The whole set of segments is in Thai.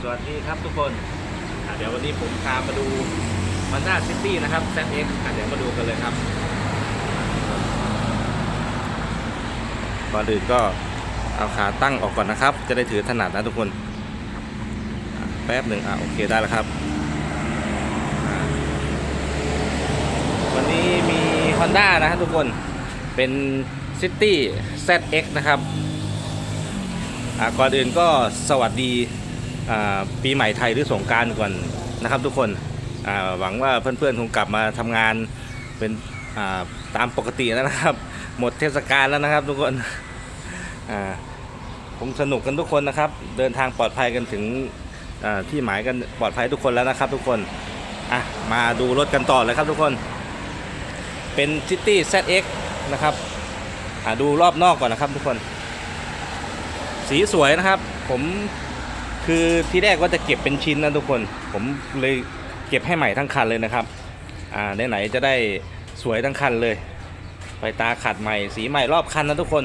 สวัสดีครับทุกคนอะเดี๋ยววันนี้ผมพามาดู Honda City นะครับ ZX อะเดี๋ยวมาดูกันเลยครับ ก่อนอื่นก็เอาขาตั้งออกก่อนนะครับ จะได้ถือถนัดนะทุกคนอะแป๊บหนึ่งอะโอเคได้แล้วครับอะวันนี้มี Honda นะครับทุกคนเป็น City ZX นะครับอะก่อนอื่นก็สวัสดี ปีใหม่ไทยหรือสงการก่อนนะครับ ทุกคนหวังว่าเพื่อนๆคงกลับมาทำงานเป็นตามปกติแล้วนะครับ หมดเทศกาลแล้วนะครับ ทุกคนคงสนุกกันทุกคนนะครับ เดินทางปลอดภัยกันถึงที่หมายกันปลอดภัยทุกคนแล้วนะครับ ทุกคนอะมาดูรถกันต่อเลยครับทุกคนเป็น City ZX นะครับดูรอบนอกก่อนนะครับทุกคน สีสวยนะครับ ผม คือที่แรกว่าจะเก็บเป็นชิ้นนะทุกคน ผมเลยเก็บให้ใหม่ทั้งคันเลยนะครับ อ่าไหนๆจะได้สวยทั้งคันเลยไฟตาขัดใหม่ สีใหม่รอบคันนะทุกคน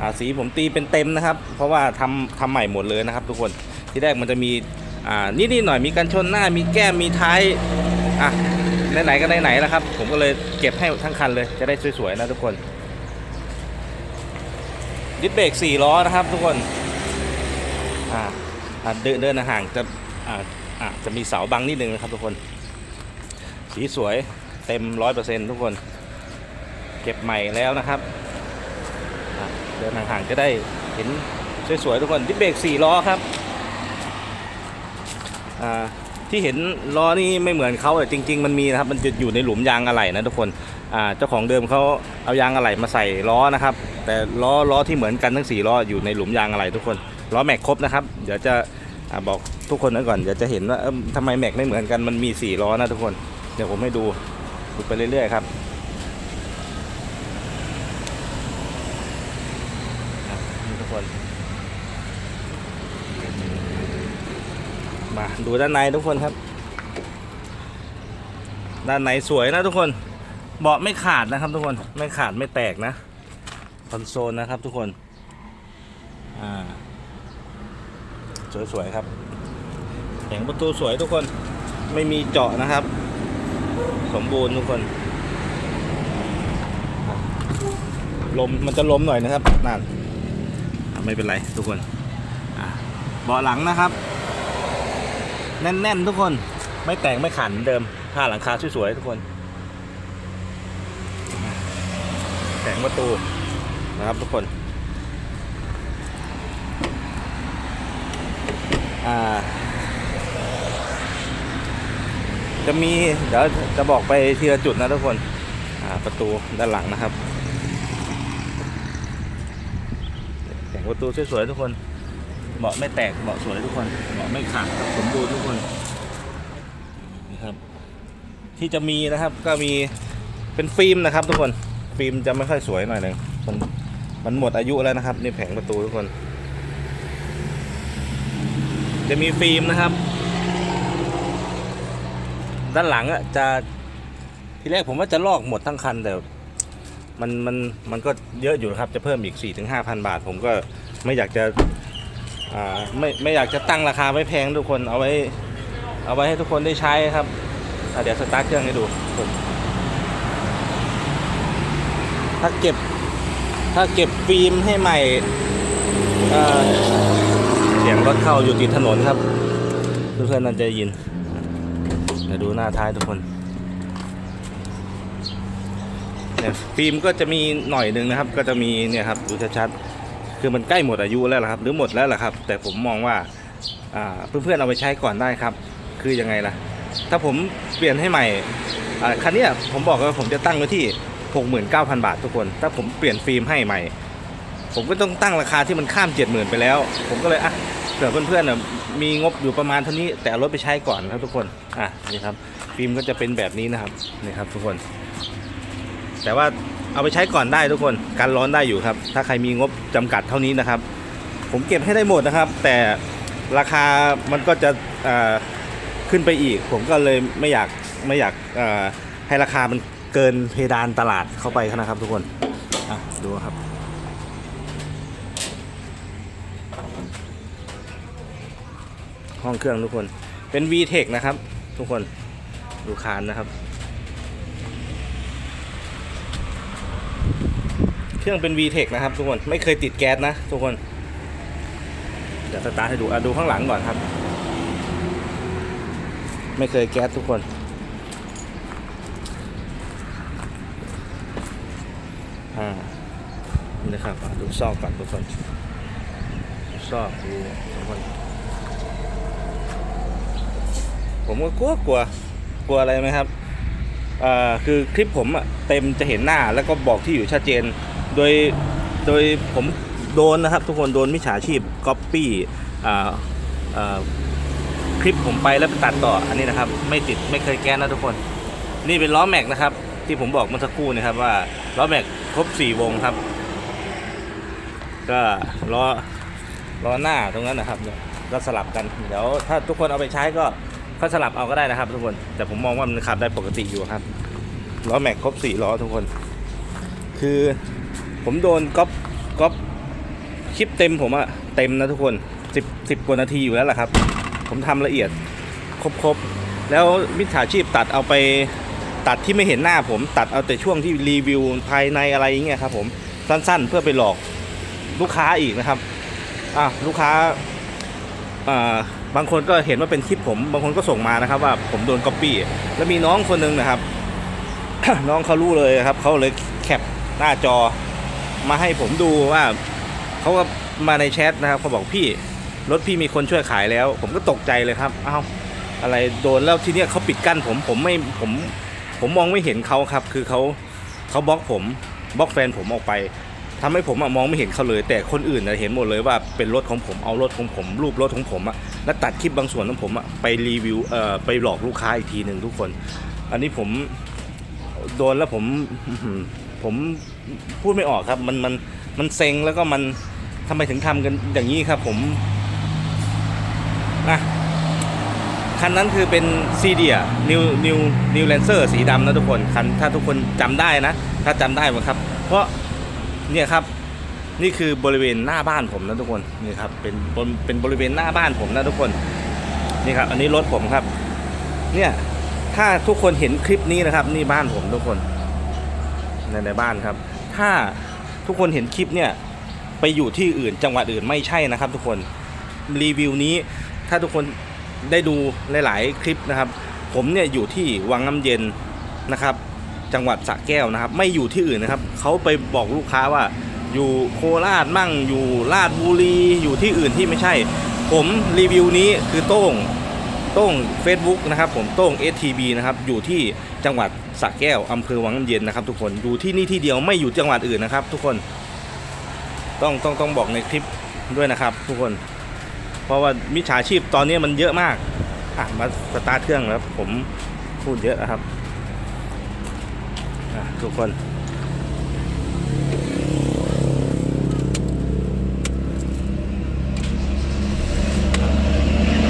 อ่าสีผมตีเป็นเต็มนะครับ เพราะว่าทำทำใหม่หมดเลยนะครับ ทุกคน ที่แรกมันจะมี อ่านิดๆหน่อยมีกันชนหน้า มีแก้ม มีท้าย อะไหนๆก็ไหนๆแล้วครับ ผมก็เลยเก็บให้ทั้งคันเลย จะได้สวยๆนะทุกคนดิสเบรก4ล้อนะครับทุกคน อ่า เดินเดินห่างจะอาอ่าจะมีเสาบังนิดนึงนะครับทุกคน สีสวยเต็มร้อยเปอร์เซ็นต์ทุกคน เก็บใหม่แล้วนะครับ เดินห่างๆจะได้เห็นสวยๆทุกคนดิสเบรก4ล้อครับที่เห็นล้อนี่ไม่เหมือนเขาแต่จริง ๆ มันมีนะครับมันจะอยู่ในหลุมยางอะไหล่นะทุกคนเจ้าของเดิมเขาเอายางอะไหล่มาใส่ล้อนะครับ แต่ล้อล้อที่เหมือนกันทั้ง4ล้ออยู่ในหลุมยางอะไหล่ทุกคน ล้อแม็กครบนะครับ เดี๋ยวจะอบอกทุกคนนะก่อนเดี๋ยวจะเห็นว่าเอิ่มทำไมแม็กไม่เหมือนกันมันมี4ล้อนะทุกคนเดี๋ยวผมให้ดูดูไปเรื่อยๆครับทุกคน มาดูด้านในทุกคนครับ ด้านในสวยนะทุกคนเบาะไม่ขาดนะครับทุกคนไม่ขาดไม่แตกนะคอนโซลนะครับทุกคนอ่า สวยๆครับแผงประตูสวยทุกคนไม่มีเจาะนะครับ สมบูรณ์ทุกคน ลมมันจะลมหน่อยนะครับนั่นไม่เป็นไรทุกคนเบาะหลังนะครับ แน่นๆทุกคนไม่แตกไม่ขันเดิมผ้าหลังคาสวยๆทุกคนแผงประตูนะครับทุกคนอ่า จะมีเดี๋ยวจะบอกไปทีละจุดนะทุกคนประตูด้านหลังนะครับแต่งประตูสวยๆทุกคนเบาะไม่แตกเบาะสวยทุกคนเบาะไม่ขาดสมบูรณ์ทุกคนนะครับ ที่จะมีนะครับก็มีเป็นฟิล์มนะครับ ทุกคนฟิล์มจะไม่ค่อยสวยหน่อยหนึ่งมันมันหมดอายุแล้วนะครับ นี่แผงประตูทุกคน จะมีฟิล์มนะครับ ด้านหลังอะจะทีแรกผมว่าจะลอกหมดทั้งคันแต่มันมันมันก็เยอะอยู่นะครับ จะเพิ่มอีก 4 5 0 0 0 บาท ผมก็ไม่อยากจะไม่ไม่อยากจะตั้งราคาไว้แพงทุกคนเอาไว้เอาไว้ให้ทุกคนได้ใช้ครับเดี๋ยวสตาร์ทเครื่องให้ดูผมถ้าเก็บถ้าเก็บฟิล์มให้ใหม่ เสียงรถเข้าอยู่ติดถนนครับ เพื่อนๆน่าจะยิน เดี๋ยวดูหน้าท้ายทุกคนเนี่ยฟิล์มก็จะมีหน่อยหนึ่งนะครับ ก็จะมีเนี่ยครับดูชัดๆคือมันใกล้หมดอายุแล้วล่ะครับ หรือหมดแล้วล่ะครับ แต่ผมมองว่าเพื่อนๆเอาไปใช้ก่อนได้ครับ คือยังไงล่ะ ถ้าผมเปลี่ยนให้ใหม่คันนี้ผมบอกว่าผมจะตั้งไว้ที่ 69,000 บาททุกคน ถ้าผมเปลี่ยนฟิล์มให้ใหม่ ผมก็ต้องตั้งราคาที่มันข้าม70,000ไปแล้ว ผมก็เลยอะเผื่อเพื่อนๆนะมีงบอยู่ประมาณเท่านี้ แต่เอารถไปใช้ก่อนครับทุกคนอะนี่ครับฟิล์มก็จะเป็นแบบนี้นะครับนี่ครับทุกคน แต่ว่าเอาไปใช้ก่อนได้ทุกคนการร้อนได้อยู่ครับ ถ้าใครมีงบจำกัดเท่านี้นะครับ ผมเก็บให้ได้หมดนะครับ แต่ราคามันก็จะขึ้นไปอีก ผมก็เลยไม่อยากไม่อยากให้ราคามันเกินเพดานตลาดเข้าไปนะครับทุกคนอะดูครับ ห้องเครื่องทุกคน เป็น VTEC นะครับ ทุกคน ดูคานนะครับ เครื่องเป็น VTEC นะครับ ทุกคน ไม่เคยติดแก๊สนะ ทุกคน เดี๋ยวสตาร์ทให้ดูอะดูข้างหลังก่อนครับ ไม่เคยแก๊สทุกคนอ่านี่นะครับดูซอกก่อนทุกคนซอกดูทุกคน ผมก็กลัวกลัวกลัวอะไรไหมครับอ่าคือคลิปผมอะเต็มจะเห็นหน้าแล้วก็บอกที่อยู่ชัดเจน โดยโดยผมโดนนะครับทุกคนโดนมิจฉาชีพก๊อปปี้อ่าอ่าคลิปผมไปแล้วไปตัดต่ออันนี้นะครับ ไม่ติดไม่เคยแก้นะทุกคน นี่เป็นล้อแม็กนะครับ ที่ผมบอกเมื่อสักครู่นะครับว่าล้อแม็กครบ4วงครับ ก็ล้อล้อหน้าตรงนั้นนะครับเนี่ยก็สลับกันเดี๋ยวถ้าทุกคนเอาไปใช้ก็ ก็สลับเอาก็ได้นะครับ ทุกคน แต่ผมมองว่ามันขับได้ปกติอยู่ครับ ล้อแม็กครบ4ล้อทุกคน คือผมโดนก๊อปก๊อปคลิปเต็มผมอะเต็มนะทุกคน10 10กว่านาทีอยู่แล้วแหละครับ ผมทำละเอียดครบๆ แล้วมิจฉาชีพตัดเอาไปตัดที่ไม่เห็นหน้าผมตัดเอาแต่ช่วงที่รีวิวภายในอะไรอย่างเงี้ยครับผมสั้นๆ เพื่อไปหลอกลูกค้าอีกนะครับอะลูกค้าอ่า บางคนก็เห็นว่าเป็นคลิปผม บางคนก็ส่งมานะครับ ว่าผมโดนก๊อปปี้แล้วมีน้องคนหนึงนะครับ น้องเขารู้เลยครับเขาเลยแคปหน้าจอมาให้ผมดูว่าเขาก็มาในแชทนะครับเขาบอกพี่รถพี่มีคนช่วยขายแล้ว ผมก็ตกใจเลยครับเอ้าอะไรโดนแล้วทีเนี้ยเขาปิดกั้นผมผมไม่ผมผมมองไม่เห็นเขาครับ คือเขาเขาบล็อกผมบล็อกแฟนผมออกไป ทำให้ผมอมองไม่เห็นเขาเลย แต่คนอื่นเห็นหมดเลยว่าเป็นรถของผมเอารถของผม รูปรถของผมอะแล้วตัดคลิปบางส่วนของผมอะไปรีวิวไปหลอกลูกค้าอีกทีหนึ่งทุกคน อันนี้ผมโดนแล้วผมผมพูดไม่ออกครับ มันมันมันเซ็งแล้วก็มันทำไมถึงทำกันอย่างนี้ครับผมนะคันนั้นคือเป็นซีเดียนิวนิวนิวแลนเซอร์สีดำนะทุกคนคันถ้าทุกคนจำได้นะ ถ้าจำได้หมครับ เพราะ เนี่ยครับนี่คือบริเวณหน้าบ้านผมนะทุกคนนี่ครับเป็นบนเป็นบริเวณหน้าบ้านผมนะทุกคนนี่ครับ อันนี้รถผมครับ เนี่ยถ้าทุกคนเห็นคลิปนี้นะครับ นี่บ้านผมทุกคนในในบ้านครับ ถ้าทุกคนเห็นคลิปเนี่ยไปอยู่ที่อื่นจังหวัดอื่นไม่ใช่นะครับ ทุกคนรีวิวนี้ ถ้าทุกคนได้ดูหลาย ๆ คลิปนะครับ ผมเนี่ยอยู่ที่วังน้ำเย็นนะครับ จังหวัดสระแก้วนะครับ ไม่อยู่ที่อื่นนะครับเขาไปบอกลูกค้าว่า อยู่โคราชมั่งอยู่ราชบุรีอยู่ที่อื่นที่ไม่ใช่ ผมรีวิวนี้คือโต้งโต้ง Facebook นะครับผมโต้ง STB นะครับอยู่ที่จังหวัดสระแก้วอำเภอวังน้ำเย็นนะครับ ทุกคนอยู่ที่นี่ที่เดียวไม่อยู่จังหวัดอื่นนะครับ ทุกคนต้องต้องต้องบอกในคลิปด้วยนะครับ ทุกคน เพราะว่ามิจฉาชีพตอนนี้มันเยอะมากอะมาสตาร์ทเครื่องแล้วผมพูดเยอะนะครับ ทุกคน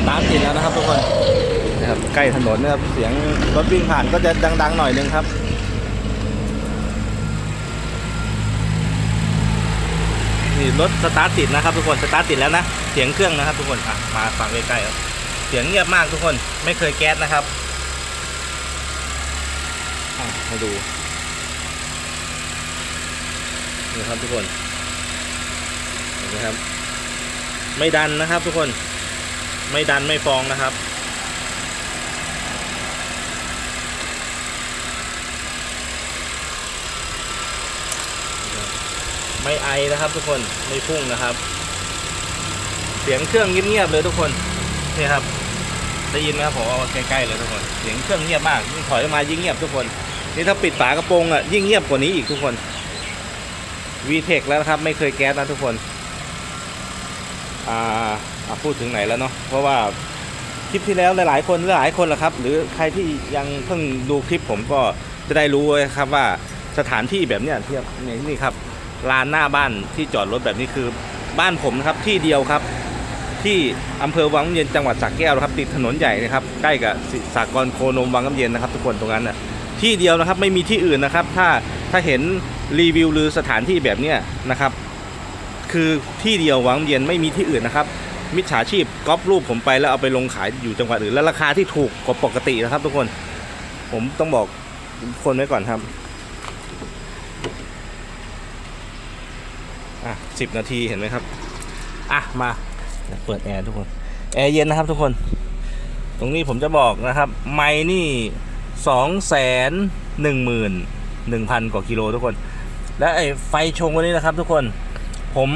ตามติดแล้วนะครับทุกคนนะครับใกล้ถนนนะครับเสียงรถวิ่งผ่านก็จะดัง ๆ หน่อยนึงครับนี่รถสตาร์ทติดนะครับทุกคนสตาร์ทติดแล้วนะเสียงเครื่องนะครับ ทุกคนอะมาฟังใกล้ๆครับเสียงเงียบมากทุกคนไม่เคยแก๊สนะครับอะให้ดู นี่ครับทุกคนเห็นไหมครับ ไม่ดันนะครับทุกคน ไม่ดันไม่ฟองนะครับไม่ไอนะครับทุกคนไม่พุ่งนะครับ เสียงเครื่องเงียบๆเลยทุกคนนี่ครับได้ยินไหมครับผมเอาใกล้ๆเลยทุกคนเสียงเครื่องเงียบมากยิ่งถอยออกมายิ่งเงียบทุกคน นี่ถ้าปิดฝากระโปรงอะยิ่งเงียบกว่านี้อีกทุกคน VTEC แล้วนะครับ ไม่เคยแก๊สนะทุกคน อ่าพูดถึงไหนแล้วเนาะเพราะว่าคลิปที่แล้วหลายๆคนหลายคนแหละครับ หรือใครที่ยังเพิ่งดูคลิปผมก็จะได้รู้เลยครับว่าสถานที่แบบเนี้ยที่นี่นี่ครับลานหน้าบ้านที่จอดรถแบบนี้คือบ้านผมนะครับที่เดียวครับ ที่อำเภอวังเย็นจังหวัดสระแก้วนะครับติดถนนใหญ่นะครับใกล้กับสากลโคนมวังน้ำเย็นนะครับ ทุกคนตรงนั้นนะที่เดียวนะครับไม่มีที่อื่นนะครับ ถ้าถ้าเห็น รีวิวหรือสถานที่แบบเนี้ยนะครับ คือที่เดียววังเย็นไม่มีที่อื่นนะครับ มิจฉาชีพก๊อปรูปผมไปแล้วเอาไปลงขายอยู่จังหวัดอื่นแล้วราคาที่ถูกกว่าปกตินะครับ ทุกคนผมต้องบอกคนไว้ก่อนครับอะสิบนาทีเห็นไหมครับ อะ มาเดี๋ยวเปิดแอร์ทุกคน แอร์เย็นนะครับทุกคน ตรงนี้ผมจะบอกนะครับ ไม้นี่สองแสนหนึ่งหมื่นหนึ่งพันกว่ากิโลทุกคน และไอ้ไฟชงวันนี้นะครับทุกคนผม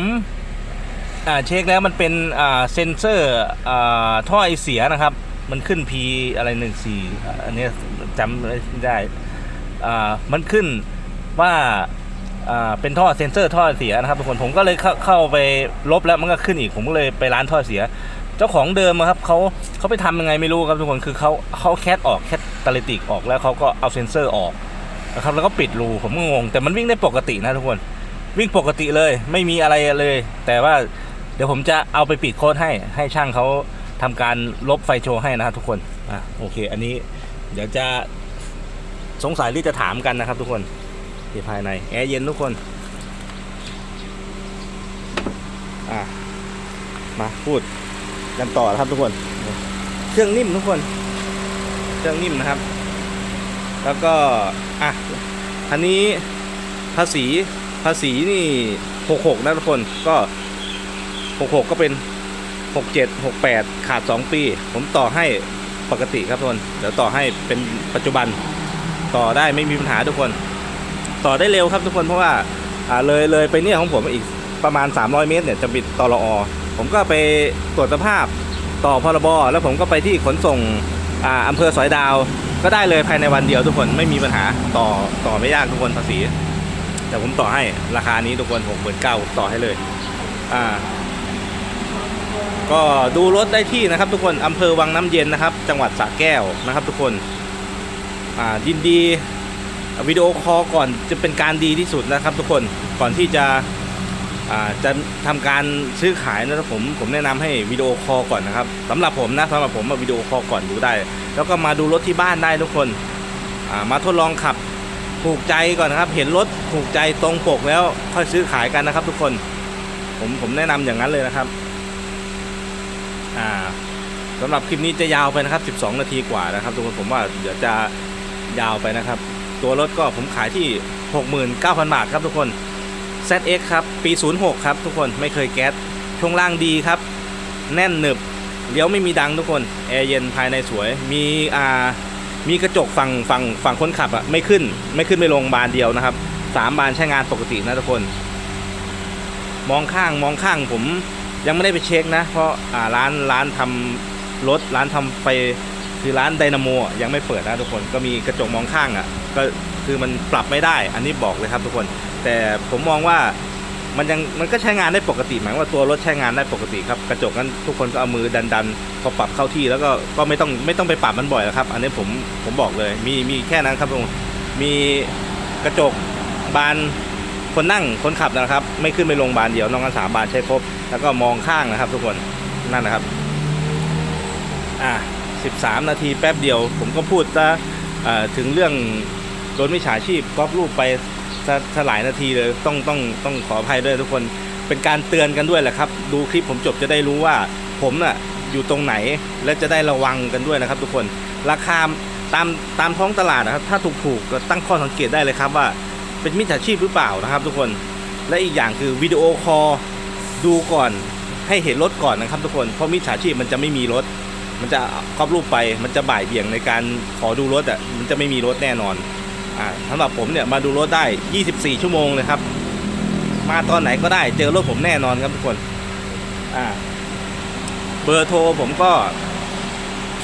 เช็คแล้วมันเป็นเซนเซอร์ท่อไอเสียนะครับ มันขึ้น P อะไรหนึ่งสี่อันนี้จำไม่ได้มันขึ้นว่าเป็นท่อเซนเซอร์ท่อเสียนะครับทุกคนผมก็เลยเข้าเขาไปลบแล้วมันก็ขึ้นอีก ผมก็เลยไปร้านท่อเสีย เจ้าของเดิมครับเขาเขาไปทำยังไงไม่รู้ครับทุกคนคือเขาเขาแคทออกแคทตาลิติกออกแล้วเขาก็เอาเซนเซอร์ออก นะครับแล้วก็ปิดรูผมก็งงแต่มันวิ่งได้ปกตินะทุกคนวิ่งปกติเลย ไม่มีอะไรเลย แต่ว่าเดี๋ยวผมจะเอาไปปิดโค้ดให้ให้ช่างเขาทำการลบไฟโชว์ให้นะครับทุกคนอะโอเค อันนี้เดี๋ยวจะสงสัยหรือจะถามกันนะครับทุกคนที่ภายในแอร์เย็นทุกคนอะมาพูดกันต่อนะครับทุกคน เครื่องนิ่มทุกคน เครื่องนิ่มนะครับ แล้วก็อะ อันนี้ภาษีภาษีนี่หกหกนะทุกคนก็หกหกก็เป็นหกเจ็ดหกแปดขาดสองปี ผมต่อให้ปกติครับทุกคนเดี๋ยวต่อให้เป็นปัจจุบันต่อได้ไม่มีปัญหาทุกคน ต่อได้เร็วครับทุกคนเพราะว่าเลยเลยไปเนี่ยของผมอีกประมาณ 300 เมตรเนี่ยจะปิดตลอผมก็ไปตรวจสภาพต่อพรบแล้วผมก็ไปที่ขนส่งออำเภอสอยดาว ก็ได้เลยภายในวันเดียวทุกคนไม่มีปัญหาต่อต่อไม่ยากทุกคนภาษีแต่ผมต่อให้ราคานี้ทุกคนหกหมื่นเก้าต่อให้เลย อ่า ก็ดูรถได้ที่นะครับ ทุกคนอำเภอวังน้ำเย็นนะครับ จังหวัดสระแก้วนะครับ ทุกคนอ่ายินดีวิดีโอคอลก่อนจะเป็นการดีที่สุดนะครับ ทุกคนก่อนที่จะ จะทำการซื้อขายนะครับผมผมแนะนำให้วิดีโอคอลก่อนนะครับสำหรับผมนะสำหรับผมมาวิดีโอคอลก่อนดูได้ แล้วก็มาดูรถที่บ้านได้ทุกคนมาทดลองขับถูกใจก่อนนะครับ เห็นรถถูกใจตรงปกแล้วค่อยซื้อขายกันนะครับ ทุกคนผมผมแนะนำอย่างนั้นเลยนะครับอ่าสำหรับคลิปนี้จะยาวไปนะครับ 12 นาทีกว่านะครับทุกคนผมว่าเดี๋ยวจะยาวไปนะครับ ตัวรถก็ผมขายที่ 69,000 บาทครับทุกคน ZX ครับ ปี 06 ครับ ทุกคนไม่เคยแก๊สช่วงล่างดีครับ แน่นหนึบเลี้ยวไม่มีดังทุกคนแอร์เย็นภายในสวย มีอ่ามีกระจกฝั่งฝั่งฝั่งคนขับอะไม่ขึ้น ไม่ขึ้นไม่ลงบานเดียวนะครับสามบานใช้งานปกตินะทุกคน มองข้างมองข้างผมยังไม่ได้ไปเช็คนะ เพราะอ่าร้านร้านทำรถร้านทำไฟ คือร้านไดนาโมยังไม่เปิดนะทุกคนก็มีกระจกมองข้างอะก็คือมันปรับไม่ได้ อันนี้บอกเลยครับทุกคน แต่ผมมองว่ามันยังมันก็ใช้งานได้ปกติหมายว่าตัวรถใช้งานได้ปกติครับกระจกนั้นทุกคนก็เอามือดันดันพอปรับเข้าที่แล้วก็ก็ไม่ต้องไม่ต้องไปปรับมันบ่อยแล้วครับ อันนี้ผมผมบอกเลย มีมีแค่นั้นครับทุกคนมีกระจกบานคนนั่งคนขับนะครับ ไม่ขึ้นไม่ลงบานเดียวนอกนั้นสามบานใช้ครบ แล้วก็มองข้างนะครับ ทุกคนนั่นนะครับ อะ 13 นาทีแป๊บเดียว ผมก็พูดซะถึงเรื่องโดนมิจฉาชีพก๊อปรูปไปซะะหลายนาทีเลยต้องต้องต้องขออภัยด้วยทุกคนเป็นการเตือนกันด้วยแหละครับ ดูคลิปผมจบจะได้รู้ว่า ผมน่ะอยู่ตรงไหนและจะได้ระวังกันด้วยนะครับ ทุกคนราคาตามตามท้องตลาดนะครับ ถ้าถูกถูกๆก็ตั้งข้อสังเกตได้เลยครับว่าเป็นมิจฉาชีพหรือเปล่านะครับ ทุกคนและอีกอย่างคือวิดีโอคอลดูก่อนให้เห็นรถก่อนนะครับ ทุกคนเพราะมิจฉาชีพมันจะไม่มีรถ มันจะครอบรูปไป มันจะบ่ายเบี่ยงในการขอดูรถอะ มันจะไม่มีรถแน่นอน อ่าสำหรับผมเนี่ยมาดูรถได้ 24 ชั่วโมงเลยครับ มาตอนไหนก็ได้ เจอรถผมแน่นอนครับทุกคน อ่า เบอร์โทรผมก็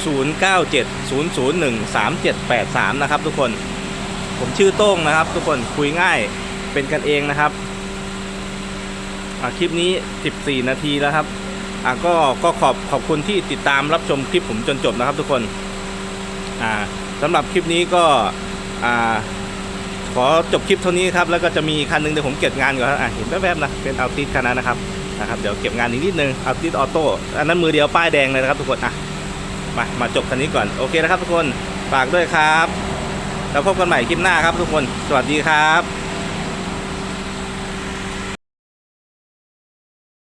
0970013783 นะครับทุกคน ผมชื่อโต้งนะครับ ทุกคน คุยง่าย เป็นกันเองนะครับอ่าคลิปนี้ 14 นาทีแล้วครับ อะก็ก็ขอบขอบคุณที่ติดตามรับชมคลิปผมจนจบนะครับทุกคนอ่าสำหรับคลิปนี้ก็อ่าขอจบคลิปเท่านี้ครับ แล้วก็จะมีคันหนึงเดี๋ยวผมเก็บงานก่อนอะเห็นแวบๆนะเป็นอัลติสคันนั้นนะครับนะครับเดี๋ยวเก็บงานอีกนิดนึงอัลติสออโต้อันนั้นมือเดียวป้ายแดงเลยนะครับทุกคนอะมามาจบคันนี้ก่อนโอเคนะครับทุกคนฝากด้วยครับ แล้วพบกันใหม่คลิปหน้าครับทุกคน สวัสดีครับ